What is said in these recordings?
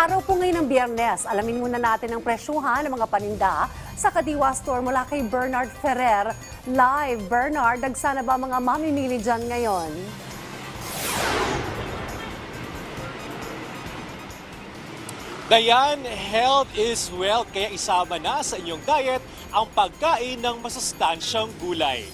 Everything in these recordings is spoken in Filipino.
Araw po ngayon ng biyernes. Alamin muna natin ang presyuhan ng mga paninda sa Kadiwa Store mula kay Bernard Ferrer. Live, Bernard, nagsana ba mga mamimili dyan ngayon? Dayan, health is wealth kaya isama na sa inyong diet ang pagkain ng masustansyang gulay.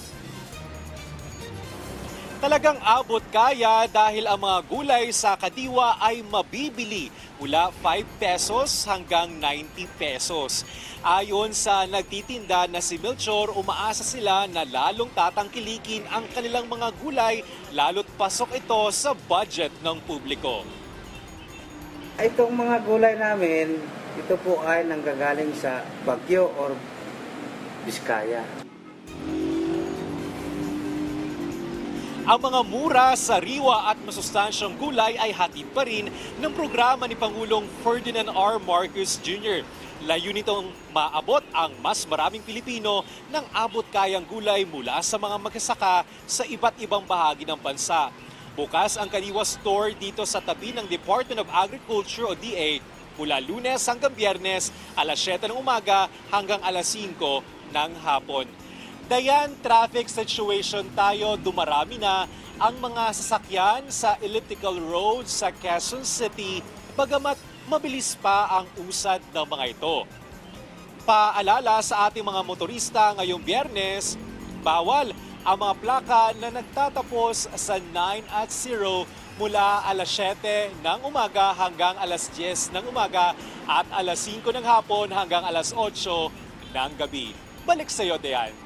Talagang abot kaya dahil ang mga gulay sa Kadiwa ay mabibili mula 5 pesos hanggang 90 pesos. Ayon sa nagtitinda na si Melchor, umaasa sila na lalong tatangkilikin ang kanilang mga gulay lalo't pasok ito sa budget ng publiko. Itong mga gulay namin, ito po ay nanggagaling sa Bagyo or Biskaya. Ang mga mura, sariwa at masustansyang gulay ay hatid pa rin ng programa ni Pangulong Ferdinand R. Marcos Jr. Layo nitong maabot ang mas maraming Pilipino ng abot kayang gulay mula sa mga magsasaka sa iba't ibang bahagi ng bansa. Bukas ang Kaniwa Store dito sa tabi ng Department of Agriculture o DA mula lunes hanggang biyernes alas 7 ng umaga hanggang alas 5 ng hapon. Dayan, traffic situation tayo, dumarami na ang mga sasakyan sa elliptical road sa Quezon City, bagamat mabilis pa ang usad ng mga ito. Paalala sa ating mga motorista ngayong biyernes, bawal ang mga plaka na nagtatapos sa 9 at 0 mula alas 7 ng umaga hanggang alas 10 ng umaga at alas 5 ng hapon hanggang alas 8 ng gabi. Balik sa iyo, Dean.